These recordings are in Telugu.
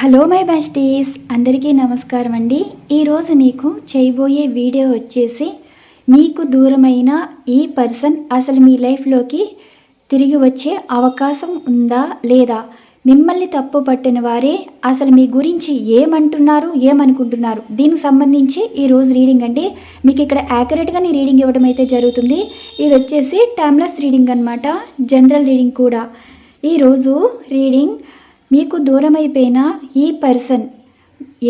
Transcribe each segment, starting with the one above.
హలో మై బెస్టీస్ అందరికీ నమస్కారం అండి. ఈరోజు మీకు చేయబోయే వీడియో వచ్చేసి మీకు దూరమైన ఈ పర్సన్ అసలు మీ లైఫ్లోకి తిరిగి వచ్చే అవకాశం ఉందా లేదా? మిమ్మల్ని తప్పు పట్టిన వారే అసలు మీ గురించి ఏమంటున్నారు ఏమనుకుంటున్నారు? దీనికి సంబంధించి ఈరోజు రీడింగ్ అండి. మీకు ఇక్కడ యాక్యురేట్గానే రీడింగ్ ఇవ్వడం అయితే జరుగుతుంది. ఇది వచ్చేసి టైమ్లెస్ రీడింగ్ అనమాట జనరల్ రీడింగ్ కూడా. ఈరోజు రీడింగ్ మీకు దూరం అయిపోయిన ఈ పర్సన్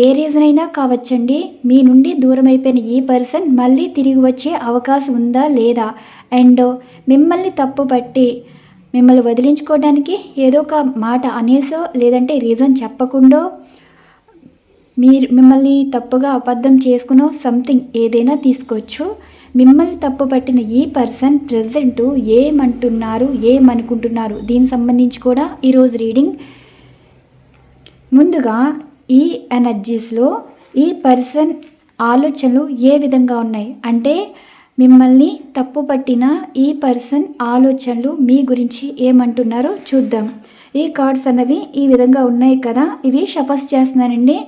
ఏ రీజన్ అయినా కావచ్చండి. మీ నుండి దూరం అయిపోయిన ఈ పర్సన్ మళ్ళీ తిరిగి వచ్చే అవకాశం ఉందా లేదా? అండ్ మిమ్మల్ని తప్పు పట్టి మిమ్మల్ని వదిలించుకోవడానికి ఏదో ఒక మాట అనేసో లేదంటే రీజన్ చెప్పకుండా మీరు మిమ్మల్ని తప్పుగా అబద్ధం చేసుకునో సంథింగ్ ఏదైనా తీసుకోవచ్చు. మిమ్మల్ని తప్పు పట్టిన ఈ పర్సన్ ప్రజెంట్ ఏమంటున్నారు ఏమనుకుంటున్నారు? దీనికి సంబంధించి కూడా ఈరోజు రీడింగ్ ముందుగా ఈ ఎనర్జీస్లో ఈ పర్సన్ ఆలోచనలు ఏ విధంగా ఉన్నాయి? అంటే మిమ్మల్ని తప్పు పట్టిన ఈ పర్సన్ ఆలోచనలు మీ గురించి ఏమంటున్నారో చూద్దాం. ఈ కార్డ్స్ అన్నవి ఈ విధంగా ఉన్నాయి కదా? ఇవి షఫస్ చేస్తున్నానండి.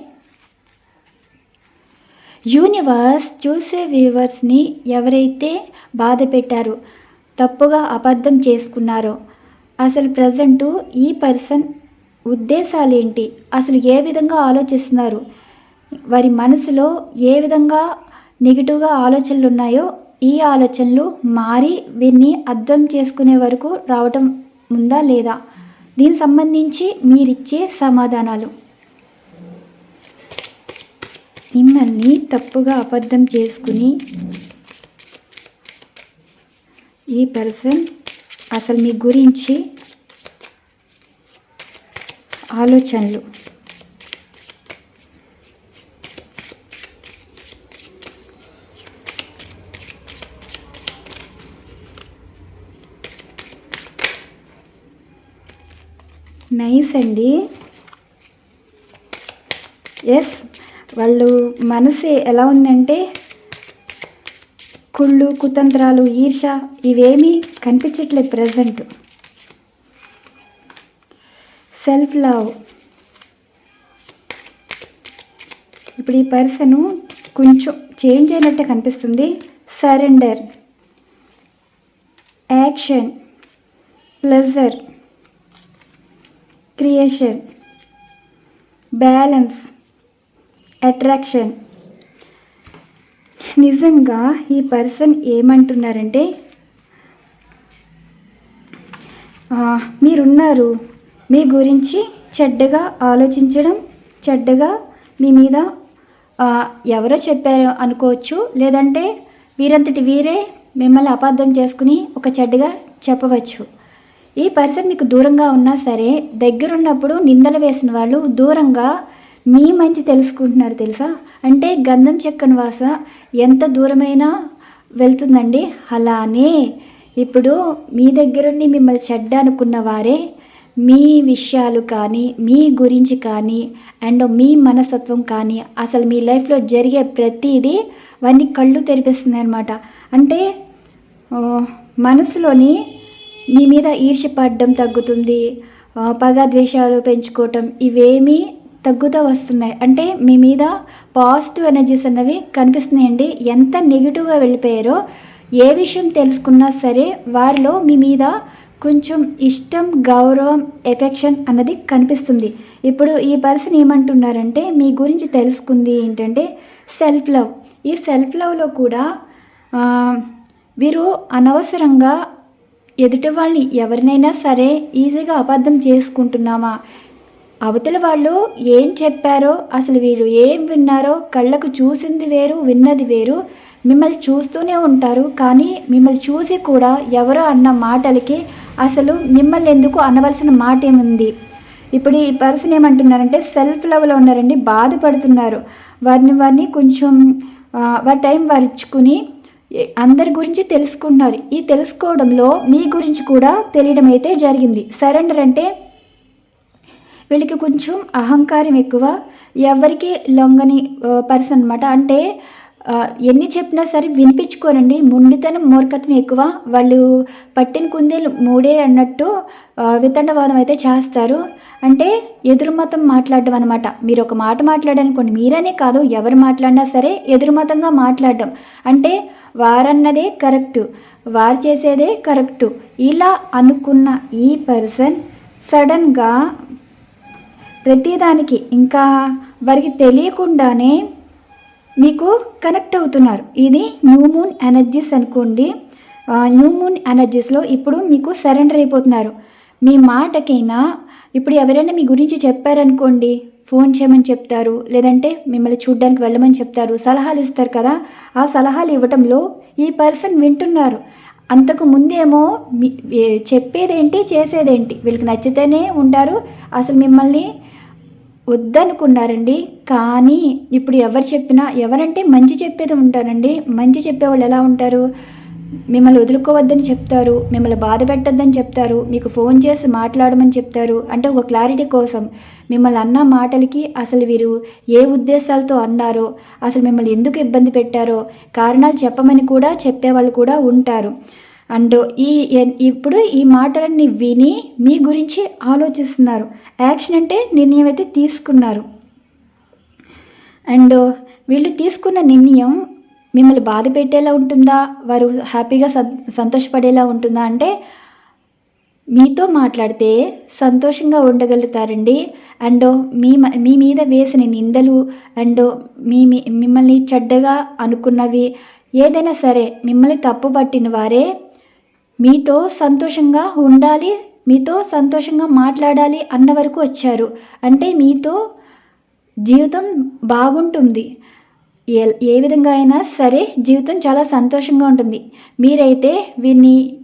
యూనివర్స్ చూసే వ్యూవర్స్ని ఎవరైతే బాధ పెట్టారో తప్పుగా అబద్ధం చేసుకున్నారో అసలు ప్రజెంటు ఈ పర్సన్ ఉద్దేశాలు ఏంటి అసలు ఏ విధంగా ఆలోచిస్తున్నారు? వారి మనసులో ఏ విధంగా నెగిటివ్గా ఆలోచనలు ఉన్నాయో ఈ ఆలోచనలు మారి వీరిని అర్థం చేసుకునే వరకు రావటం ఉందా లేదా? దీనికి సంబంధించి మీరిచ్చే సమాధానాలు. మిమ్మల్ని తప్పుగా అబద్ధం చేసుకుని ఈ పర్సన్ అసలు మీ గురించి ఆలోచనలు. నైస్ అండి. ఎస్ వాళ్ళు మనసు ఎలా ఉందంటే కుళ్ళు కుతంత్రాలు ఈర్ష ఇవేమీ కనిపించట్లేదు ప్రజెంట్ సెల్ఫ్ లవ్ ఇప్పుడు ఈ పర్సను కొంచెం చేంజ్ అయినట్టే కనిపిస్తుంది. Surrender action pleasure creation balance attraction నిజంగా ఈ పర్సన్ ఏమంటున్నారంటే మీరున్నారు. మీ గురించి చెడ్డగా ఆలోచించడం చెడ్డగా మీ మీద ఎవరో చెప్పారు అనుకోవచ్చు. లేదంటే వీరంతటి వీరే మిమ్మల్ని అపార్థం చేసుకుని ఒక చెడ్డగా చెప్పవచ్చు. ఈ పర్సన్ మీకు దూరంగా ఉన్నా సరే దగ్గరున్నప్పుడు నిందలు వేసిన వాళ్ళు దూరంగా మీ మంచి తెలుసుకుంటున్నారు తెలుసా? అంటే గంధం చెక్కని వాస ఎంత దూరమైనా వెళ్తుందండి. అలానే ఇప్పుడు మీ దగ్గరుండి మిమ్మల్ని చెడ్డ అనుకున్న వారే మీ విషయాలు కానీ మీ గురించి కానీ అండ్ మీ మనస్తత్వం కానీ అసలు మీ లైఫ్లో జరిగే ప్రతిదీ వారిని కళ్ళు తెరిపిస్తుంది అనమాట అంటే మనసులోని మీ మీద ఈర్ష్యపడడం తగ్గుతుంది పగ ద్వేషాలు పెంచుకోవటం ఇవేమీ తగ్గుతూ వస్తున్నాయి. అంటే మీ మీద పాజిటివ్ ఎనర్జీస్ అన్నవి కనిపిస్తున్నాయండి. ఎంత నెగిటివ్గా వెళ్ళిపోయారో ఏ విషయం తెలుసుకున్నా సరే వారిలో మీ మీద కొంచెం ఇష్టం గౌరవం ఎఫెక్షన్ అన్నది కనిపిస్తుంది. ఇప్పుడు ఈ పర్సన్ ఏమంటున్నారంటే మీ గురించి తెలుసుకుంది ఏంటంటే సెల్ఫ్ లవ్ ఈ సెల్ఫ్ లవ్లో కూడా వీరు అనవసరంగా ఎదుటి వాళ్ళని ఎవరినైనా సరే ఈజీగా అబద్ధం చేసుకుంటున్నామా? అవతల వాళ్ళు ఏం చెప్పారో అసలు వీరు ఏం విన్నారో కళ్ళకు చూసింది వేరు విన్నది వేరు మిమ్మల్ని చూస్తూనే ఉంటారు. కానీ మిమ్మల్ని చూసి కూడా ఎవరో అన్న మాటలకి అసలు మిమ్మల్ని ఎందుకు అనవలసిన మాట ఏముంది? ఇప్పుడు ఈ పర్సన్ ఏమంటున్నారంటే సెల్ఫ్ లవ్లో ఉన్నారండి బాధపడుతున్నారు. వారిని వారిని కొంచెం వారి టైం వారు ఇచ్చుకుని అందరి గురించి తెలుసుకుంటున్నారు. ఈ తెలుసుకోవడంలో మీ గురించి కూడా తెలియడం అయితే జరిగింది. సరెండర్ అంటే వీళ్ళకి కొంచెం అహంకారం ఎక్కువ. ఎవరికి లొంగని పర్సన్ అనమాట అంటే ఎన్ని చెప్పినా సరే వినిపించుకోరండి. మొండితనం మూర్ఖత్వం ఎక్కువ. వాళ్ళు పట్టిన కుందేలు మూడే అన్నట్టు వితండవాదం అయితే చేస్తారు. అంటే ఎదురు మతం మాట్లాడడం అనమాట మీరు ఒక మాట మాట్లాడనుకోండి మీరనే కాదు ఎవరు మాట్లాడినా సరే ఎదురు మతంగా మాట్లాడడం. అంటే వారన్నదే కరెక్టు వారు చేసేదే కరెక్టు. ఇలా అనుకున్న ఈ పర్సన్ సడన్గా ప్రతిదానికి ఇంకా వారికి తెలియకుండానే మీకు కనెక్ట్ అవుతున్నారు. ఇది న్యూ మూన్ ఎనర్జీస్ అనుకోండి. న్యూ మూన్ ఎనర్జీస్లో ఇప్పుడు మీకు సరెండర్ అయిపోతున్నారు. మీ మాటకైనా ఇప్పుడు ఎవరైనా మీ గురించి చెప్పారనుకోండి ఫోన్ చేయమని చెప్తారు లేదంటే మిమ్మల్ని చూడ్డానికి వెళ్ళమని చెప్తారు సలహాలు ఇస్తారు కదా ఆ సలహాలు ఇవ్వటంలో ఈ పర్సన్ వింటున్నారు. అంతకు ముందేమో మీ- చెప్పేదేంటి చేసేదేంటి? వీళ్ళకి నచ్చితేనే ఉంటారు. అసలు మిమ్మల్ని వద్దనుకున్నారండి. కానీ ఇప్పుడు ఎవరు చెప్పినా ఎవరంటే మంచి చెప్పేది ఉంటారండి. మంచి చెప్పేవాళ్ళు ఎలా ఉంటారు? మిమ్మల్ని వదులుకోవద్దని చెప్తారు. మిమ్మల్ని బాధ పెట్టద్దని చెప్తారు. మీకు ఫోన్ చేసి మాట్లాడమని చెప్తారు. అంటే ఒక క్లారిటీ కోసం. మిమ్మల్ని అన్న మాటలకి అసలు వీరు ఏ ఉద్దేశాలతో అన్నారో అసలు మిమ్మల్ని ఎందుకు ఇబ్బంది పెట్టారో కారణాలు చెప్పమని కూడా చెప్పేవాళ్ళు కూడా ఉంటారు. అండ్ ఈ ఎన్- ఇప్పుడు ఈ మాటలన్నీ విని మీ గురించి ఆలోచిస్తున్నారు. యాక్షన్ అంటే నిర్ణయం అయితే తీసుకున్నారు. అండ్ వీళ్ళు తీసుకున్న నిర్ణయం మిమ్మల్ని బాధ పెట్టేలా ఉంటుందా? వారు హ్యాపీగా సంతోషపడేలా ఉంటుందా? అంటే మీతో మాట్లాడితే సంతోషంగా ఉండగలుగుతారండి. అండ్ మీ మ- మీ మీద వేసిన నిందలు అండ్ మీ మీ- మిమ్మల్ని చెడ్డగా అనుకున్నవి ఏదైనా సరే మిమ్మల్ని తప్పు పట్టిన వారే మీతో సంతోషంగా ఉండాలి మీతో సంతోషంగా మాట్లాడాలి అన్న వరకు వచ్చారు. అంటే మీతో జీవితం బాగుంటుంది. ఏ ఏ విధంగా అయినా సరే జీవితం చాలా సంతోషంగా ఉంటుంది. మీరైతే వీరిని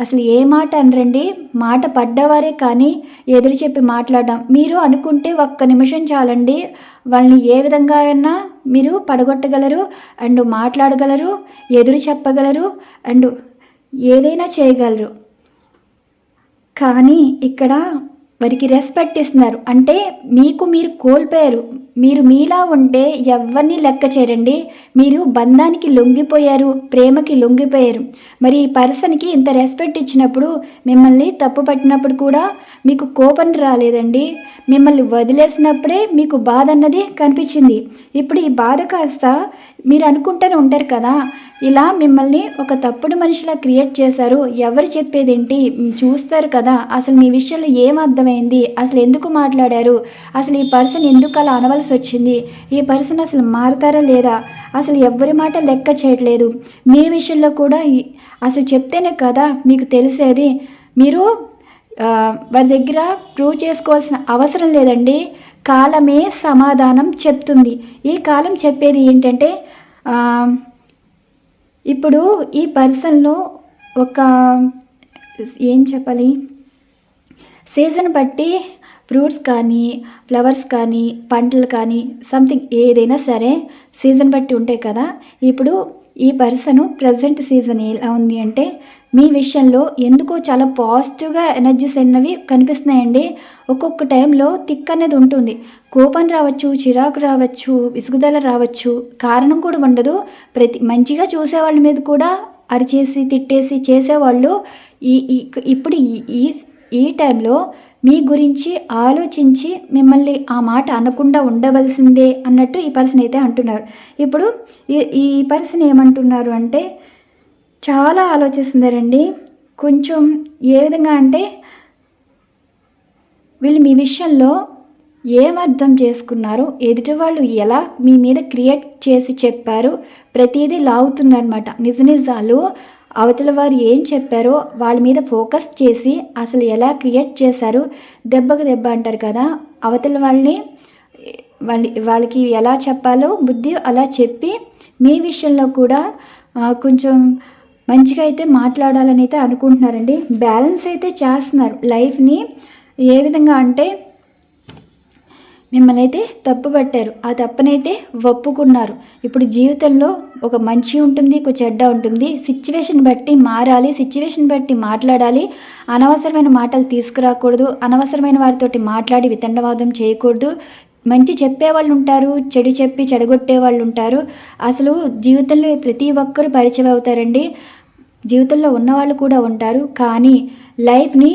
అసలు ఏ మాట అనరండి? మాట పడ్డవారే కానీ ఎదురు చెప్పి మాట్లాడడం. మీరు అనుకుంటే ఒక్క నిమిషం చాలండి. వాళ్ళని ఏ విధంగా అయినా మీరు పడగొట్టగలరు అండ్ మాట్లాడగలరు ఎదురు చెప్పగలరు అండ్ ఏదైనా చేయగలరు. కానీ ఇక్కడ వారికి రెస్పెక్ట్ ఇస్తున్నారు. అంటే మీకు మీరు కోల్పోయారు. మీరు మీలా ఉంటే ఎవరిని లెక్క చేయరండి. మీరు బంధానికి లొంగిపోయారు ప్రేమకి లొంగిపోయారు. మరి ఈ పర్సన్కి ఇంత రెస్పెక్ట్ ఇచ్చినప్పుడు మిమ్మల్ని తప్పు పట్టినప్పుడు కూడా మీకు కోపం రాలేదండి. మిమ్మల్ని వదిలేసినప్పుడే మీకు బాధ అన్నది కనిపించింది. ఇప్పుడు ఈ బాధ కాస్త మీరు అనుకుంటూనే ఉంటారు కదా. ఇలా మిమ్మల్ని ఒక తప్పుడు మనిషిలా క్రియేట్ చేశారు. ఎవరు చెప్పేదేంటి? చూస్తారు కదా. అసలు మీ విషయంలో ఏం అర్థమైంది. అసలు ఎందుకు మాట్లాడారు? అసలు ఈ పర్సన్ ఎందుకు అలా అనవలసి వచ్చింది? ఈ పర్సన్ అసలు మారతారా లేదా? అసలు ఎవరి మాట లెక్క చేయట్లేదు. మీ విషయంలో కూడా అసలు చెప్తేనే కదా మీకు తెలిసేది. మీరు వారి దగ్గర ప్రూవ్ చేసుకోవాల్సిన అవసరం లేదండి. కాలమే సమాధానం చెప్తుంది. ఈ కాలం చెప్పేది ఏంటంటే ఇప్పుడు ఈ పర్సన్లో ఒక ఏం చెప్పాలి? సీజన్ బట్టి ఫ్రూట్స్ కానీ ఫ్లవర్స్ కానీ పంటలు కానీ సంథింగ్ ఏదైనా సరే సీజన్ బట్టి ఉంటాయి కదా. ఇప్పుడు ఈ పర్సన్ ప్రజెంట్ సీజన్ ఎలా ఉంది అంటే మీ విషయంలో ఎందుకో చాలా పాజిటివ్గా ఎనర్జీస్ అన్నవి కనిపిస్తున్నాయండి. ఒక్కొక్క టైంలో తిక్ అనేది ఉంటుంది. కోపం రావచ్చు చిరాకు రావచ్చు విసుగుదల రావచ్చు కారణం కూడా ఉండదు. ప్రతి మంచిగా చూసేవాళ్ళ మీద కూడా అరిచేసి తిట్టేసి చేసేవాళ్ళు ఈ ఈ- ఇప్పుడు ఈ- ఈ టైంలో మీ గురించి ఆలోచించి మిమ్మల్ని ఆ మాట అనకుండా ఉండవలసిందే అన్నట్టు ఈ పర్సన్ అయితే అంటున్నారు. ఇప్పుడు ఈ ఈ పర్సన్ ఏమంటున్నారు అంటే చాలా ఆలోచిస్తున్నారండి. కొంచెం ఏ విధంగా అంటే వీళ్ళు మీ విషయంలో ఏం అర్థం చేసుకున్నారు? ఎదుటి వాళ్ళు ఎలా మీ మీద క్రియేట్ చేసి చెప్పారు? ప్రతిదీ లాగుతుందన్నమాట నిజ నిజాలు అవతల వారు ఏం చెప్పారో వాళ్ళ మీద ఫోకస్ చేసి అసలు ఎలా క్రియేట్ చేశారు దెబ్బకు దెబ్బ అంటారు కదా అవతల వాళ్ళని వాళ్ళ వాళ్ళకి ఎలా చెప్పాలో బుద్ధి అలా చెప్పి మీ విషయంలో కూడా కొంచెం మంచిగా అయితే మాట్లాడాలని అయితే అనుకుంటున్నారండి. బ్యాలెన్స్ అయితే చేస్తున్నారు. లైఫ్ని ఏ విధంగా అంటే మిమ్మల్ని అయితే తప్పు పట్టారు. ఆ తప్పునైతే ఒప్పుకున్నారు ఇప్పుడు జీవితంలో ఒక మంచి ఉంటుంది ఒక చెడ్డ ఉంటుంది. సిచ్యువేషన్ బట్టి మారాలి సిచ్యువేషన్ బట్టి మాట్లాడాలి. అనవసరమైన మాటలు తీసుకురాకూడదు. అనవసరమైన వారితోటి మాట్లాడి వితండవాదం చేయకూడదు. మంచి చెప్పేవాళ్ళు ఉంటారు చెడు చెప్పి చెడగొట్టే వాళ్ళు ఉంటారు అసలు జీవితంలో ప్రతి ఒక్కరూ పరిచయం అవుతారండి. జీవితంలో ఉన్నవాళ్ళు కూడా ఉంటారు. కానీ లైఫ్ని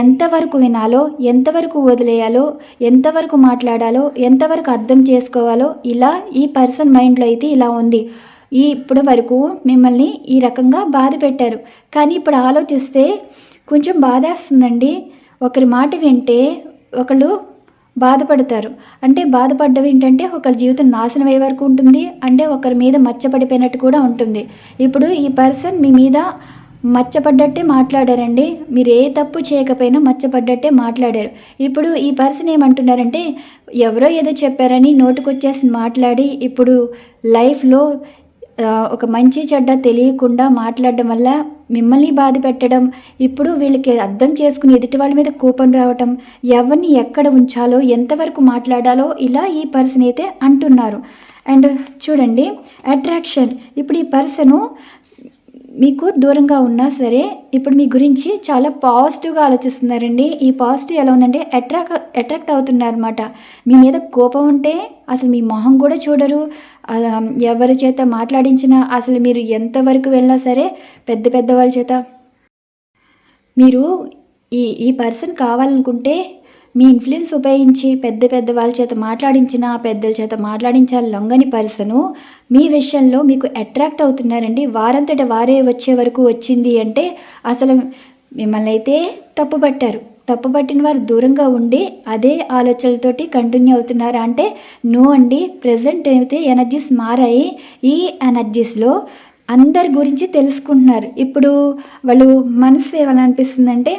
ఎంతవరకు వినాలో ఎంతవరకు వదిలేయాలో ఎంతవరకు మాట్లాడాలో ఎంతవరకు అర్థం చేసుకోవాలో ఇలా ఈ పర్సన్ మైండ్లో అయితే ఇలా ఉంది. ఈ ఇప్పటి వరకు మిమ్మల్ని ఈ రకంగా బాధ పెట్టారు. కానీ ఇప్పుడు ఆలోచిస్తే కొంచెం బాధేస్తుందండి ఒకరి మాట వింటే ఒకళ్ళు బాధపడతారు. అంటే బాధపడ్డం ఏంటంటే ఒకరి జీవితం నాశనం అయ్యే వరకు ఉంటుంది. అంటే ఒకరి మీద మచ్చపడిపోయినట్టు కూడా ఉంటుంది. ఇప్పుడు ఈ పర్సన్ మీ మీద మచ్చపడ్డట్టే మాట్లాడారండి. మీరు ఏ తప్పు చేయకపోయినా మచ్చపడ్డట్టే మాట్లాడారు. ఇప్పుడు ఈ పర్సన్ ఏమంటున్నారంటే ఎవరో ఏదో చెప్పారని నోటుకొచ్చేసి మాట్లాడి ఇప్పుడు లైఫ్లో ఒక మంచి చెడ్డ తెలియకుండా మాట్లాడడం వల్ల మిమ్మల్ని బాధ పెట్టడం ఇప్పుడు వీళ్ళకి అర్థం చేసుకుని ఎదుటి వాళ్ళ మీద కూపన్ రావటం ఎవరిని ఎక్కడ ఉంచాలో ఎంతవరకు మాట్లాడాలో ఇలా ఈ పర్సన్ అయితే అంటున్నారు. అండ్ చూడండి అట్రాక్షన్. ఇప్పుడు ఈ పర్సను మీకు దూరంగా ఉన్నా సరే ఇప్పుడు మీ గురించి చాలా పాజిటివ్గా ఆలోచిస్తున్నారండి. ఈ పాజిటివ్ ఎలా ఉందంటే అట్రాక్ట్ అట్రాక్ట్ అవుతున్నారన్నమాట. మీ మీద కోపం ఉంటే అసలు మీ మొహం కూడా చూడరు. ఎవరి చేత మాట్లాడించినా అసలు మీరు ఎంతవరకు వెళ్ళినా సరే పెద్ద పెద్ద వాళ్ళ చేత. మీరు ఈ ఈ పర్సన్ కావాలనుకుంటే మీ ఇన్ఫ్లుయెన్స్ ఉపయోగించి పెద్ద పెద్ద వాళ్ళ చేత మాట్లాడించిన పెద్దల చేత మాట్లాడించాలి లొంగని పర్సను మీ విషయంలో మీకు అట్రాక్ట్ అవుతున్నారండి. వారంతట వారే వచ్చే వరకు వచ్చింది అంటే అసలు మిమ్మల్ని అయితే తప్పు పట్టారు. తప్పు పట్టిన వారు దూరంగా ఉండి అదే ఆలోచనలతోటి కంటిన్యూ అవుతున్నారా. అంటే నో అండి ప్రజెంట్ అయితే ఎనర్జీస్ మారాయి. ఈ ఎనర్జీస్లో అందరి గురించి తెలుసుకుంటున్నారు. ఇప్పుడు వాళ్ళు మనసు ఏమని అనిపిస్తుందంటే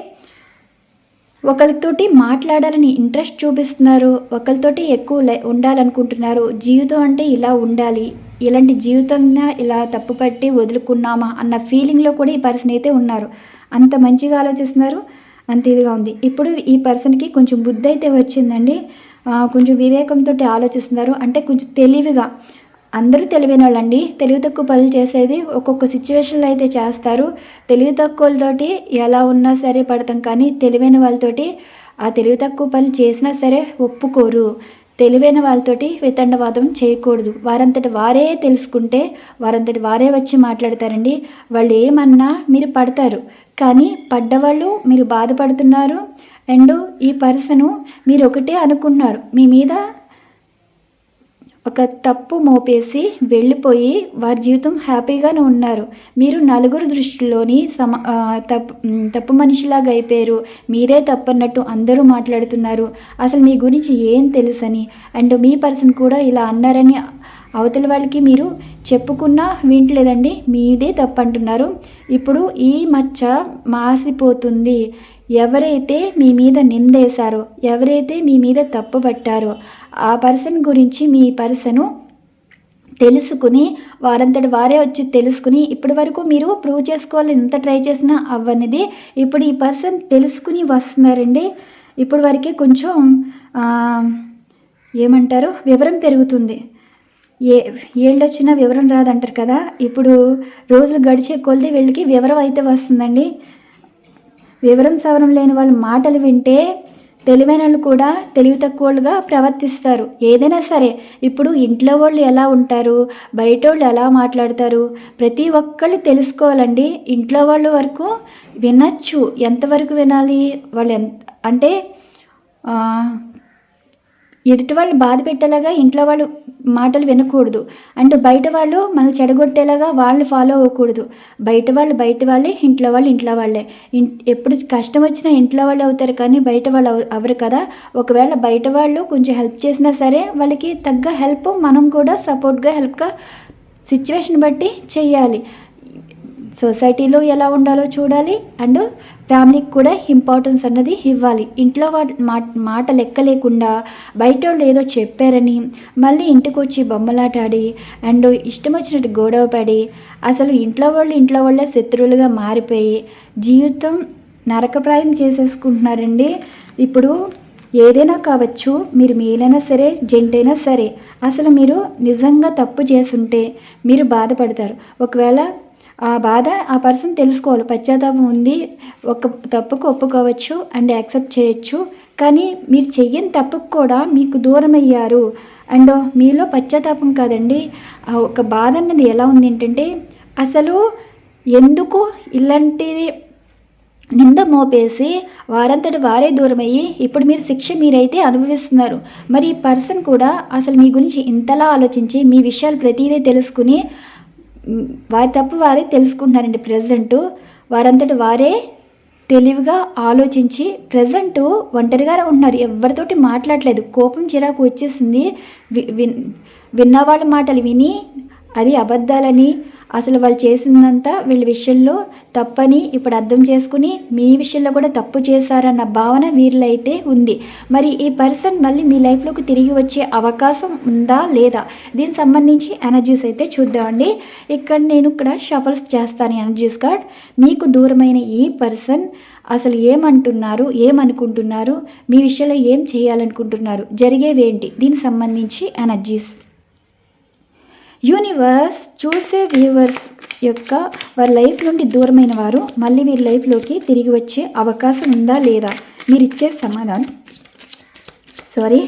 ఒకరితోటి మాట్లాడాలని ఇంట్రెస్ట్ చూపిస్తున్నారు ఒకరితోటి ఎక్కువ లై ఉండాలనుకుంటున్నారు. జీవితం అంటే ఇలా ఉండాలి. ఇలాంటి జీవితంగా ఇలా తప్పుపట్టి వదులుకున్నామా అన్న ఫీలింగ్లో కూడా ఈ పర్సన్ అయితే ఉన్నారు. అంత మంచిగా ఆలోచిస్తున్నారు. అంత ఇదిగా ఉంది. ఇప్పుడు ఈ పర్సన్కి కొంచెం బుద్ధి అయితే వచ్చిందండి. కొంచెం వివేకంతో ఆలోచిస్తున్నారు. అంటే కొంచెం తెలివిగా. అందరూ తెలివైన వాళ్ళండి తెలివి తక్కువ పనులు చేసేది ఒక్కొక్క సిచ్యువేషన్లో అయితే చేస్తారు. తెలివి తక్కువలతోటి ఎలా ఉన్నా సరే పడతాం కానీ తెలివైన వాళ్ళతోటి ఆ తెలివి తక్కువ పనులు చేసినా సరే ఒప్పుకోరు. తెలివైన వాళ్ళతోటి వితండవాదం చేయకూడదు. వారంతటి వారే తెలుసుకుంటే వారంతటి వారే వచ్చి మాట్లాడతారండి. వాళ్ళు ఏమన్నా మీరు పడతారు. కానీ పడ్డవాళ్ళు మీరు బాధపడుతున్నారు. అండ్ ఈ పర్సను మీరు ఒకటే అనుకుంటున్నారు. మీ మీద ఒక తప్పు మోపేసి వెళ్ళిపోయి వారి జీవితం హ్యాపీగానే ఉన్నారు. మీరు నలుగురు దృష్టిలోని సమ తప్పు తప్పు మనిషిలాగా అయిపోయారు. మీరే తప్పన్నట్టు అందరూ మాట్లాడుతున్నారు. అసలు మీ గురించి ఏం తెలుసని? అండ్ మీ పర్సన్ కూడా ఇలా అన్నారని అవతల వాళ్ళకి మీరు చెప్పుకున్నా వింటలేదండి. మీదే తప్పు అంటున్నారు ఇప్పుడు ఈ మచ్చ మాసిపోతుంది. ఎవరైతే మీ మీద నిందేశారో ఎవరైతే మీ మీద తప్పు పట్టారో ఆ పర్సన్ గురించి మీ పర్సను తెలుసుకుని వారంతటి వారే వచ్చి తెలుసుకుని ఇప్పటి వరకు మీరు ప్రూవ్ చేసుకోవాలని ఎంత ట్రై చేసినా అవ్వనిది. ఇప్పుడు ఈ పర్సన్ తెలుసుకుని వస్తున్నారండి. ఇప్పుడు వరకే కొంచెం ఏమంటారు వివరం పెరుగుతుంది. ఏ ఏళ్ళు వచ్చినా వివరం రాదంటారు కదా. ఇప్పుడు రోజులు గడిచే కొలిది వీళ్ళకి వివరం అయితే వస్తుందండి. వివరం సవరం లేని వాళ్ళు మాటలు వింటే తెలివైన వాళ్ళు కూడా తెలివి తక్కువలుగా ప్రవర్తిస్తారు. ఏదైనా సరే ఇప్పుడు ఇంట్లో వాళ్ళు ఎలా ఉంటారు? బయట వాళ్ళు ఎలా మాట్లాడతారు? ప్రతి ఒక్కళ్ళు తెలుసుకోవాలండి. ఇంట్లో వాళ్ళ వరకు వినచ్చు. ఎంతవరకు వినాలి? వాళ్ళు ఎంత అంటే ఎదుటి వాళ్ళు బాధ పెట్టేలాగా ఇంట్లో వాళ్ళు మాటలు వినకూడదు. అండ్ బయట వాళ్ళు మనల్ని చెడగొట్టేలాగా వాళ్ళు ఫాలో అవ్వకూడదు. బయట వాళ్ళు బయట వాళ్ళే ఇంట్లో వాళ్ళు ఇంట్లో వాళ్ళే. ఇన్ ఎప్పుడు కష్టం వచ్చినా ఇంట్లో వాళ్ళు అవుతారు కానీ బయట వాళ్ళు అవరు కదా. ఒకవేళ బయట వాళ్ళు కొంచెం హెల్ప్ చేసినా సరే వాళ్ళకి తగ్గ హెల్ప్ మనం కూడా సపోర్ట్గా హెల్ప్గా సిచ్యువేషన్ బట్టి చేయాలి. సొసైటీలో ఎలా ఉండాలో చూడాలి అండ్ ఫ్యామిలీకి కూడా ఇంపార్టెన్స్ అన్నది ఇవ్వాలి. ఇంట్లో వా మాట లెక్క లేకుండా బయట వాళ్ళు ఏదో చెప్పారని మళ్ళీ ఇంటికి వచ్చి బొమ్మలాటాడి అండ్ ఇష్టం వచ్చినట్టు గొడవ పడి అసలు ఇంట్లో వాళ్ళు ఇంట్లో వాళ్ళే శత్రువులుగా మారిపోయి జీవితం నరకప్రాయం చేసేసుకుంటున్నారండి. ఇప్పుడు ఏదైనా కావచ్చు మీరు మేలైనా సరే జంటైనా సరే అసలు మీరు నిజంగా తప్పు చేసుంటే మీరు బాధపడతారు. ఒకవేళ ఆ బాధ ఆ పర్సన్ తెలుసుకోవాలి. పశ్చాత్తాపం ఉంది. ఒక తప్పుకు ఒప్పుకోవచ్చు అండ్ యాక్సెప్ట్ చేయొచ్చు. కానీ మీరు చెయ్యని తప్పుకు కూడా మీకు దూరం అయ్యారు అండ్ మీలో పశ్చాత్తాపం కాదండి. ఆ ఒక బాధ అన్నది ఎలా ఉంది ఏంటంటే అసలు ఎందుకు ఇలాంటిది నింద మోపేసి వారంతటి వారే దూరమయ్యి ఇప్పుడు మీరు శిక్ష మీరైతే అనుభవిస్తున్నారు. మరి ఈ పర్సన్ కూడా అసలు మీ గురించి ఇంతలా ఆలోచించి మీ విషయాలు ప్రతిదీ తెలుసుకుని వారి తప్పు వారే తెలుసుకుంటున్నారండి ప్రజెంటు వారంతటి వారే తెలివిగా ఆలోచించి ప్రజెంట్ ఒంటరిగా ఉంటున్నారు. ఎవరితోటి మాట్లాడలేదు. కోపం చిరాకు వచ్చేసింది. వి- విన్ విన్న వాళ్ళ మాటలు విని అది అబద్ధాలని అసలు వాళ్ళు చేసిందంతా వీళ్ళ విషయంలో తప్పని ఇప్పుడు అర్థం చేసుకుని మీ విషయంలో కూడా తప్పు చేశారన్న భావన వీరిలో అయితే ఉంది. మరి ఈ పర్సన్ మళ్ళీ మీ లైఫ్లోకి తిరిగి వచ్చే అవకాశం ఉందా లేదా? దీనికి సంబంధించి ఎనర్జీస్ అయితే చూద్దామండి. ఇక్కడ నేను ఇక్కడ షఫల్స్ చేస్తాను ఎనర్జీస్ కార్డ్. మీకు దూరమైన ఈ పర్సన్ అసలు ఏమంటున్నారు ఏమనుకుంటున్నారు మీ విషయంలో ఏం చేయాలనుకుంటున్నారు జరిగేవేంటి దీనికి సంబంధించి ఎనర్జీస్. యూనివర్స్ చూసే వ్యూవర్స్ యొక్క వారి లైఫ్ నుండి దూరమైన వారు మళ్ళీ వీరి లైఫ్లోకి తిరిగి వచ్చే అవకాశం ఉందా లేదా? మీరు ఇచ్చే సమాధానం. సారీ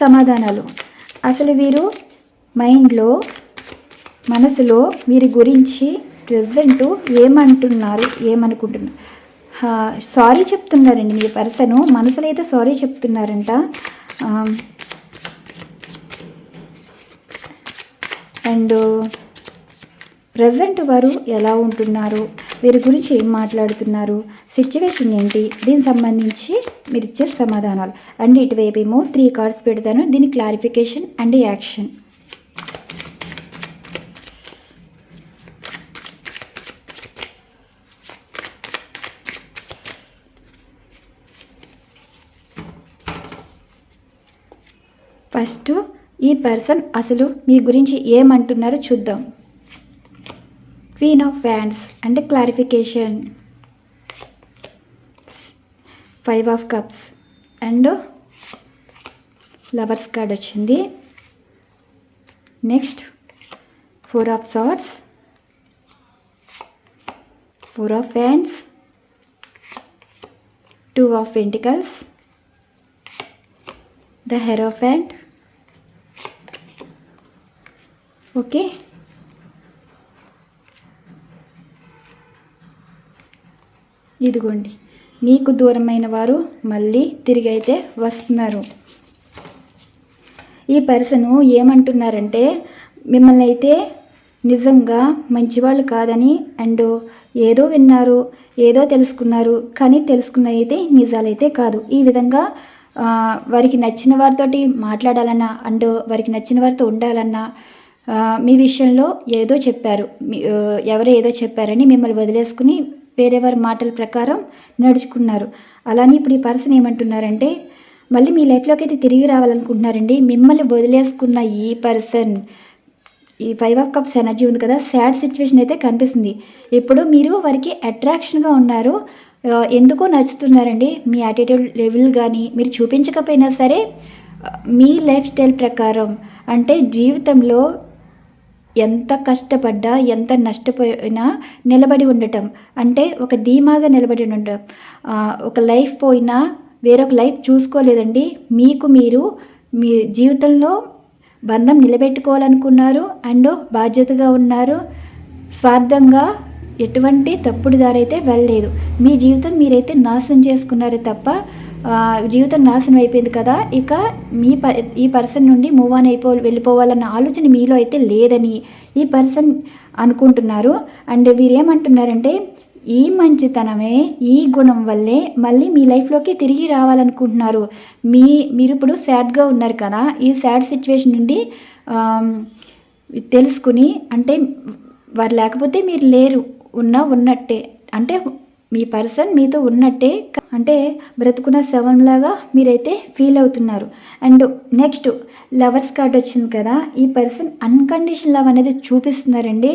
సమాధానాలు. అసలు వీరు మైండ్లో మనసులో వీరి గురించి ప్రజెంట్ ఏమంటున్నారు? ఏమనుకుంటున్నారు? సారీ చెప్తున్నారండి మీ పర్సను. మనసులో అయితే సారీ చెప్తున్నారంట. అండ్ ప్రజెంట్ వారు ఎలా ఉంటున్నారు? వీరి గురించి ఏం మాట్లాడుతున్నారు? సిచ్యువేషన్ ఏంటి? దీనికి సంబంధించి మీరు ఇచ్చే సమాధానాలు. అండ్ ఇటువైపు ఏమో త్రీ కార్డ్స్ పెడతాను. దీని క్లారిఫికేషన్ అండ్ యాక్షన్. ఫస్ట్ ఈ పర్సన్ అసలు మీ గురించి ఏమంటున్నారో చూద్దాం. క్వీన్ ఆఫ్ ఫ్యాన్స్ అంటే clarification five of cups and lovers card వచ్చింది. Next four of swords four of fans two of pentacles the hierophant okay. ఇదిగోండి. మీకు దూరమైన వారు మళ్ళీ తిరిగి అయితే వస్తున్నారు. ఈ పర్సన్ ఏమంటున్నారంటే మిమ్మల్ని అయితే నిజంగా మంచివాళ్ళు కాదని అండ్ ఏదో విన్నారు ఏదో తెలుసుకున్నారు కానీ తెలుసుకున్నది అయితే నిజాలైతే కాదు. ఈ విధంగా వారికి నచ్చిన వారితోటి మాట్లాడాలన్నా అండ్ వారికి నచ్చిన వారితో ఉండాలన్నా మీ విషయంలో ఏదో చెప్పారు. ఎవరు ఎవరో ఏదో చెప్పారని మిమ్మల్ని వదిలేసుకుని వేరేవారి మాటల ప్రకారం నడుచుకున్నారు. అలానే ఇప్పుడు ఈ పర్సన్ ఏమంటున్నారంటే మళ్ళీ మీ లైఫ్లోకి అయితే తిరిగి రావాలనుకుంటున్నారండి. మిమ్మల్ని వదిలేసుకున్న ఈ పర్సన్ ఈ ఫైవ్ ఆఫ్ కప్స్ ఎనర్జీ ఉంది కదా సాడ్ సిచ్యువేషన్ అయితే కనిపిస్తుంది. ఇప్పుడు మీరు వారికి అట్రాక్షన్గా ఉన్నారు. ఎందుకో నచ్చుతున్నారండి మీ యాటిట్యూడ్ లెవెల్ కానీ మీరు చూపించకపోయినా సరే మీ లైఫ్ స్టైల్ ప్రకారం అంటే జీవితంలో ఎంత కష్టపడ్డా ఎంత నష్టపోయినా నిలబడి ఉండటం. అంటే ఒక ధీమాగా నిలబడి ఉండటం. ఒక లైఫ్ పోయినా వేరొక లైఫ్ చూసుకోలేదండి. మీకు మీరు మీ జీవితంలో బంధం నిలబెట్టుకోవాలనుకున్నారు అండ్ బాధ్యతగా ఉన్నారు. స్వార్థంగా ఎటువంటి తప్పుడు దారైతే వెళ్ళలేదు. మీ జీవితం మీరైతే నాశనం చేసుకున్నారు తప్ప జీవితం నాశనం అయిపోయింది కదా ఇక మీ ప ఈ పర్సన్ నుండి మూవ్ ఆన్ అయిపో వెళ్ళిపోవాలన్న ఆలోచన మీలో అయితే లేదని ఈ పర్సన్ అనుకుంటున్నారు. అండ్ వీరేమంటున్నారంటే ఈ మంచితనమే ఈ గుణం వల్లే మళ్ళీ మీ లైఫ్లోకి తిరిగి రావాలనుకుంటున్నారు. మీ మీరు ఇప్పుడు సాడ్గా ఉన్నారు కదా ఈ సాడ్ సిచ్యువేషన్ నుండి తెలుసుకుని అంటే వారు లేకపోతే మీరు లేరు ఉన్నా ఉన్నట్టే అంటే మీ పర్సన్ మీతో ఉన్నట్టే అంటే బ్రతుకున్న శవంలాగా మీరైతే ఫీల్ అవుతున్నారు. అండ్ నెక్స్ట్ లవర్స్ కార్డ్ వచ్చింది కదా ఈ పర్సన్ అన్కండిషన్ లవ్ అనేది చూపిస్తున్నారండి.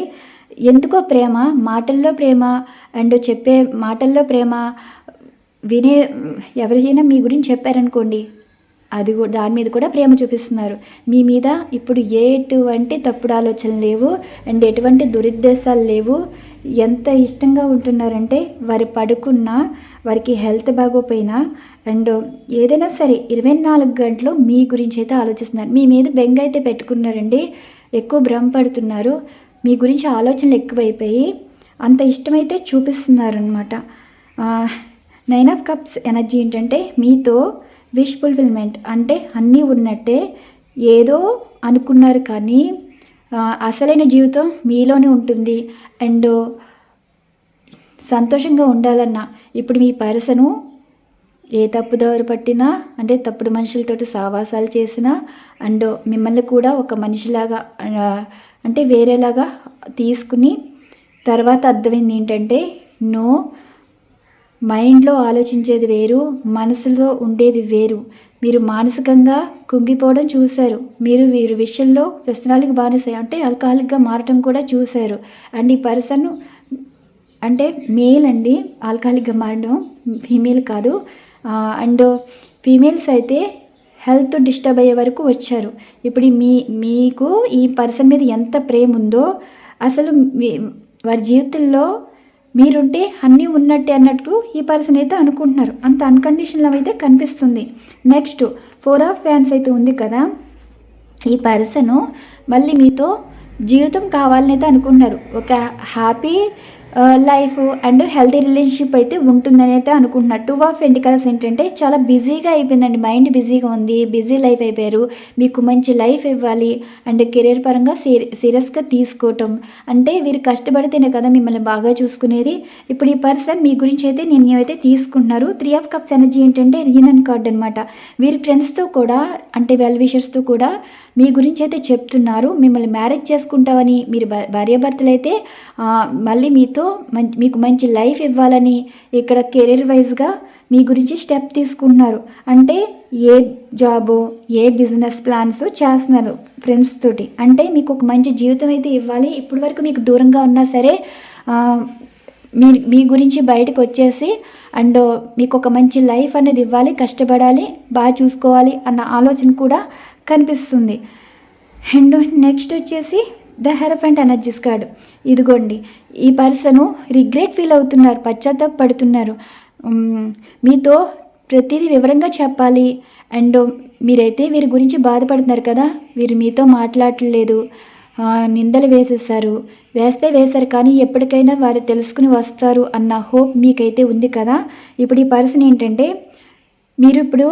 ఎందుకో ప్రేమ మాటల్లో ప్రేమ అండ్ చెప్పే మాటల్లో ప్రేమ వినే ఎవరికైనా మీ గురించి చెప్పారనుకోండి అది కూడా దాని మీద కూడా ప్రేమ చూపిస్తున్నారు. మీ మీద ఇప్పుడు ఎటువంటి తప్పుడు ఆలోచనలు లేవు అండ్ ఎటువంటి దురుద్దేశాలు లేవు. ఎంత ఇష్టంగా ఉంటున్నారంటే వారి పడుకున్నా వారికి హెల్త్ బాగోపోయినా అండ్ ఏదైనా సరే ఇరవై నాలుగు గంటలు మీ గురించి అయితే ఆలోచిస్తున్నారు. మీ మీద బెంగ అయితే పెట్టుకున్నారండి. ఎక్కువ భ్రమ పడుతున్నారు. మీ గురించి ఆలోచనలు ఎక్కువైపోయి అంత ఇష్టమైతే చూపిస్తున్నారనమాట నైన్ ఆఫ్ కప్స్ ఎనర్జీ ఏంటంటే మీతో విష్ ఫుల్ఫిల్మెంట్ అంటే అన్నీ ఉన్నట్టే ఏదో అనుకున్నారు కానీ అసలైన జీవితం మీలోనే ఉంటుంది. అండ్ సంతోషంగా ఉండాలన్నా ఇప్పుడు మీ పర్సను ఏ తప్పుదారు పట్టినా అంటే తప్పుడు మనుషులతోటి సావాసాలు చేసినా అండ్ మిమ్మల్ని కూడా ఒక మనిషిలాగా అంటే వేరేలాగా తీసుకుని తర్వాత అర్థమైంది ఏంటంటే నో మైండ్లో ఆలోచించేది వేరు మనసులో ఉండేది వేరు. మీరు మానసికంగా కుంగిపోవడం చూశారు. మీరు వీరి విషయంలో వ్యసనాలకు బానిస అంటే ఆల్కహాలిక్గా మారటం కూడా చూశారు. అండ్ ఈ పర్సన్ అంటే మేల్ అండి. ఆల్కహాలిక్గా మారడం ఫీమేల్ కాదు. అండ్ ఫీమేల్స్ అయితే హెల్త్ డిస్టర్బ్ అయ్యే వరకు వచ్చారు. ఇప్పుడు మీ మీకు ఈ పర్సన్ మీద ఎంత ప్రేమ ఉందో అసలు మీ- వారి జీవితంలో మీరుంటే అన్నీ ఉన్నట్టే అన్నట్టు ఈ పర్సన్ అయితే అనుకుంటున్నారు. అంత అన్కండిషన్ లవ్ అయితే కనిపిస్తుంది. నెక్స్ట్ ఫోర్ ఆఫ్ ఫ్యాన్స్ అయితే ఉంది కదా. ఈ పర్సన్ మళ్ళీ మీతో జీవితం కావాలని అయితే అనుకుంటున్నారు. ఒక happy life and healthy relationship అయితే ఉంటుందని అయితే అనుకుంటున్నారు టూ ఆఫ్ ఎంటికల్స్ ఏంటంటే చాలా బిజీగా అయిపోయిందండి. మైండ్ బిజీగా ఉంది. బిజీ లైఫ్ అయిపోయారు. మీకు మంచి లైఫ్ ఇవ్వాలి అండ్ కెరీర్ పరంగా సీరియస్గా తీసుకోవటం. అంటే వీరు కష్టపడితేనే కదా మిమ్మల్ని బాగా చూసుకునేది. ఇప్పుడు ఈ పర్సన్ మీ గురించి అయితే నిర్ణయం అయితే తీసుకుంటున్నారు. త్రీ ఆఫ్ కప్స్ ఎనర్జీ ఏంటంటే రీనన్ కార్డ్ అనమాట వీరి ఫ్రెండ్స్తో కూడా అంటే వెల్ విషర్స్తో కూడా మీ గురించి అయితే చెప్తున్నారు. మిమ్మల్ని మ్యారేజ్ చేసుకుంటామని మీరు భార్యాభర్తలు అయితే మళ్ళీ మీతో మం- మీకు మంచి లైఫ్ ఇవ్వాలని ఇక్కడ కెరీర్ వైజ్గా మీ గురించి స్టెప్ తీసుకుంటున్నారు. అంటే ఏ జాబో ఏ బిజినెస్ ప్లాన్స్ చేస్తున్నారు ఫ్రెండ్స్ తోటి? అంటే మీకు ఒక మంచి జీవితం అయితే ఇవ్వాలి. ఇప్పటి వరకు మీకు దూరంగా ఉన్నా సరే మీ మీ గురించి బయటకు వచ్చేసి అండ్ మీకు ఒక మంచి లైఫ్ అనేది ఇవ్వాలి కష్టపడాలి బాగా చూసుకోవాలి అన్న ఆలోచన కూడా కనిపిస్తుంది. అండ్ నెక్స్ట్ వచ్చేసి ద హెరఫెంట్ ఎనర్జీస్ కార్డ్ ఇదిగోండి ఈ పర్సను రిగ్రెట్ ఫీల్ అవుతున్నారు పశ్చాత్తాప పడుతున్నారు మీతో ప్రతిదీ వివరంగా చెప్పాలి. అండ్ మీరైతే వీరి గురించి బాధపడుతున్నారు కదా వీరు మీతో మాట్లాడలేదు నిందలు వేసేసారు వేస్తే వేశారు కానీ ఎప్పటికైనా వారు తెలుసుకుని వస్తారు అన్న హోప్ మీకైతే ఉంది కదా. ఇప్పుడు ఈ పర్సన్ ఏంటంటే మీరు ఇప్పుడు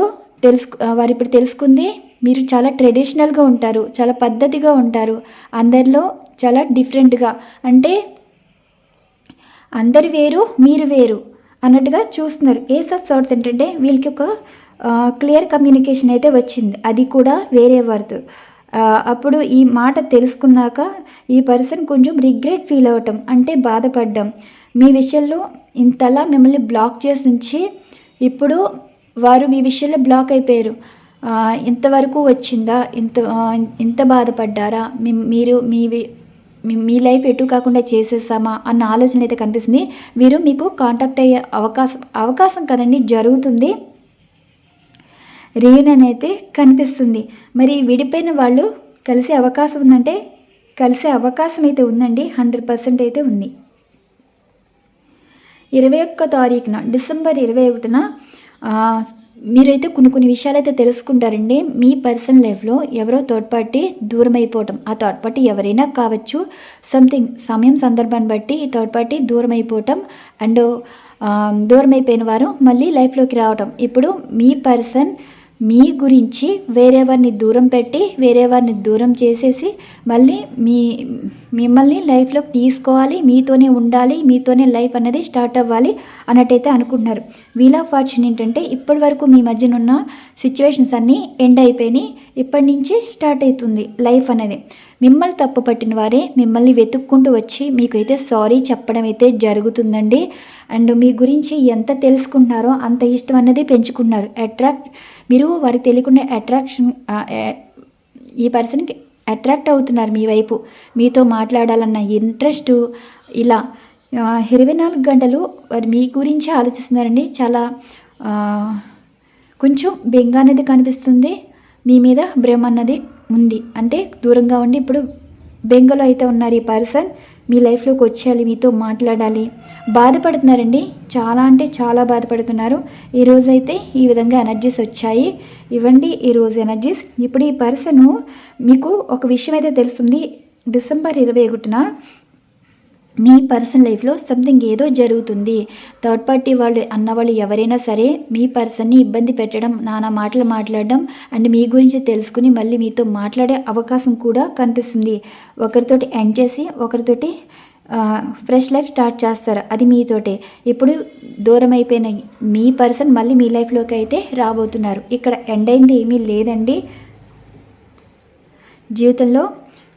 తెలుసు వారు ఇప్పుడు తెలుసుకుంది మీరు చాలా ట్రెడిషనల్గా ఉంటారు చాలా పద్ధతిగా ఉంటారు. అందరిలో చాలా డిఫరెంట్గా. అంటే అందరు వేరు మీరు వేరు అన్నట్టుగా చూస్తున్నారు. ఏస్ ఆఫ్ సార్ట్స్ ఏంటంటే వీళ్ళకి ఒక క్లియర్ కమ్యూనికేషన్ అయితే వచ్చింది. అది కూడా వేరే వారితో. అప్పుడు ఈ మాట తెలుసుకున్నాక ఈ పర్సన్ కొంచెం రిగ్రెట్ ఫీల్ అవ్వటం అంటే బాధపడ్డం. మీ విషయంలో ఇంతలా మిమ్మల్ని బ్లాక్ చేసి ఉంచి ఇప్పుడు వారు మీ విషయంలో బ్లాక్ అయిపోయారు. ఇంతవరకు వచ్చిందా? ఇంత ఇంత బాధపడ్డారా? మీ- మీరు మీ మీ- లైఫ్ ఎటు కాకుండా చేసేసామా? అన్న ఆలోచన అయితే కనిపిస్తుంది. వీరు మీకు కాంటాక్ట్ అయ్యే అవకాశం అవకాశం కదండి జరుగుతుంది. రీయూనియన్ అయితే కనిపిస్తుంది. మరి విడిపోయిన వాళ్ళు కలిసే అవకాశం ఉందంటే కలిసే అవకాశం అయితే ఉందండి. హండ్రెడ్ పర్సెంట్ అయితే ఉంది. ఇరవై ఒక్క తారీఖున డిసెంబర్ ఇరవై ఒకటిన మీరైతే కొన్ని కొన్ని విషయాలు అయితే తెలుసుకుంటారండి. మీ పర్సనల్ లైఫ్లో ఎవరో థర్డ్ పార్టీ దూరం అయిపోవటం ఆ థర్డ్ పార్టీ ఎవరైనా కావచ్చు సంథింగ్ సమయం సందర్భాన్ని బట్టి ఈ థర్డ్ పార్టీ దూరం అయిపోవటం అండ్ దూరం అయిపోయిన వారు మళ్ళీ లైఫ్లోకి రావటం. ఇప్పుడు మీ పర్సన్ మీ గురించి వేరే వారిని దూరం పెట్టి వేరే వారిని దూరం చేసేసి మళ్ళీ మీ మిమ్మల్ని లైఫ్లోకి తీసుకోవాలి మీతోనే ఉండాలి మీతోనే లైఫ్ అనేది స్టార్ట్ అవ్వాలి అన్నట్టయితే అనుకుంటున్నారు. వీల్ ఆఫ్ ఫార్చ్యూన్ ఏంటంటే ఇప్పటి వరకు మీ మధ్యన ఉన్న సిచ్యువేషన్స్ అన్నీ ఎండ్ అయిపోయినాయి. ఇప్పటి నుంచే స్టార్ట్ అవుతుంది లైఫ్ అనేది. మిమ్మల్ని తప్పు పట్టిన వారే మిమ్మల్ని వెతుక్కుంటూ వచ్చి మీకైతే సారీ చెప్పడం అయితే జరుగుతుందండి. అండ్ మీ గురించి ఎంత తెలుసుకుంటున్నారో అంత ఇష్టం అనేది పెంచుకుంటున్నారు. అట్రాక్ట్ మీరు వారికి తెలియకుండా అట్రాక్షన్ ఈ పర్సన్కి అట్రాక్ట్ అవుతున్నారు మీ వైపు. మీతో మాట్లాడాలన్న ఇంట్రెస్ట్ ఇలా ఇరవై నాలుగు గంటలు వారు మీ గురించి ఆలోచిస్తున్నారండి. చాలా కొంచెం బెంగ అనేది కనిపిస్తుంది. మీ మీద భ్రమ అన్నది ఉంది. అంటే దూరంగా ఉండి ఇప్పుడు బెంగలో అయితే ఉన్నారు ఈ పర్సన్. మీ లైఫ్లోకి వచ్చేయాలి మీతో మాట్లాడాలి. బాధపడుతున్నారండి. చాలా అంటే చాలా బాధపడుతున్నారు. ఈ రోజైతే ఈ విధంగా ఎనర్జీస్ వచ్చాయి. ఇవ్వండి ఈరోజు ఎనర్జీస్ ఇప్పుడు ఈ పర్సన్ మీకు ఒక విషయం అయితే తెలుస్తుంది. డిసెంబర్ ఇరవై ఒకటిన మీ పర్సన్ లైఫ్లో సంథింగ్ ఏదో జరుగుతుంది. థర్డ్ పార్టీ వాళ్ళు అన్న వాళ్ళు ఎవరైనా సరే మీ పర్సన్ని ఇబ్బంది పెట్టడం నానా మాటలు మాట్లాడడం అండ్ మీ గురించి తెలుసుకుని మళ్ళీ మీతో మాట్లాడే అవకాశం కూడా కనిపిస్తుంది. ఒకరితోటి ఎండ్ చేసి ఒకరితోటి ఫ్రెష్ లైఫ్ స్టార్ట్ చేస్తారు. అది మీతోటే. ఇప్పుడు దూరం అయిపోయిన మీ పర్సన్ మళ్ళీ మీ లైఫ్లోకి అయితే రాబోతున్నారు. ఇక్కడ ఎండ్ అయింది ఏమీ లేదండి. జీవితంలో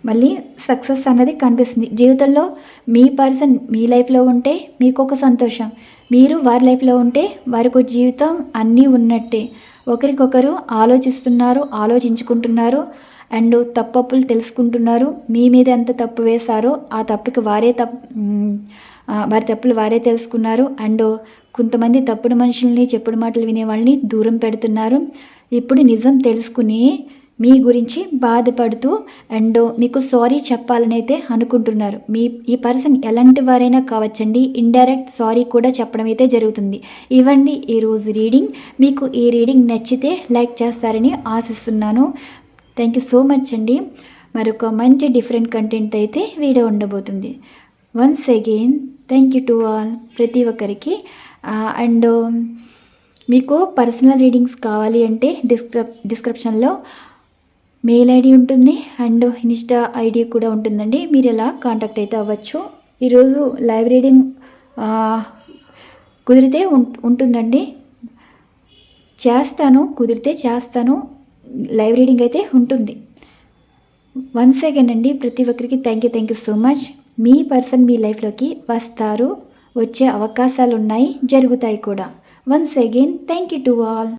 మళ్ళీ సక్సెస్ అన్నది కనిపిస్తుంది. జీవితంలో మీ పర్సన్ మీ లైఫ్లో ఉంటే మీకు ఒక సంతోషం. మీరు వారి లైఫ్లో ఉంటే వారికి జీవితం అన్నీ ఉన్నట్టే. ఒకరికొకరు ఆలోచిస్తున్నారు ఆలోచించుకుంటున్నారు అండ్ తప్పప్పులు తెలుసుకుంటున్నారు. మీ మీద ఎంత తప్పు వేశారో ఆ తప్పుకి వారే తప్పు వారి తప్పులు వారే తెలుసుకున్నారు. అండ్ కొంతమంది తప్పుడు మనుషుల్ని చెప్పుడు మాటలు వినే వాళ్ళని దూరం పెడుతున్నారు. ఇప్పుడు నిజం తెలుసుకుని మీ గురించి బాధపడుతూ అండ్ మీకు సారీ చెప్పాలని అయితే అనుకుంటున్నారు. మీ ఈ పర్సన్ ఎలాంటి వారైనా కావచ్చండి. ఇండైరెక్ట్ సారీ కూడా చెప్పడం అయితే జరుగుతుంది. ఇవ్వండి ఈరోజు రీడింగ్. మీకు ఈ రీడింగ్ నచ్చితే లైక్ చేస్తారని ఆశిస్తున్నాను. థ్యాంక్ యూ సో మచ్ అండి. మరొక మంచి డిఫరెంట్ కంటెంట్ అయితే వీడియో ఉండబోతుంది. Once again thank you to all ప్రతి ఒక్కరికి. అండ్ మీకు పర్సనల్ రీడింగ్స్ కావాలి అంటే డిస్క్రిప్ డిస్క్రిప్షన్లో మెయిల్ ఐడి ఉంటుంది అండ్ ఇన్స్టా ఐడి కూడా ఉంటుందండి. మీరు ఎలా కాంటాక్ట్ అయితే అవ్వచ్చు. ఈరోజు లైవ్ రీడింగ్ కుదిరితే ఉంటుందండి. చేస్తాను కుదిరితే చేస్తాను. లైవ్ రీడింగ్ అయితే ఉంటుంది. వన్ సెకండ్ అండి ప్రతి ఒక్కరికి thank you thank you so much. Me person మీ లైఫ్లోకి వస్తారు వచ్చే అవకాశాలు ఉన్నాయి జరుగుతాయి కూడా. Once again thank you to all.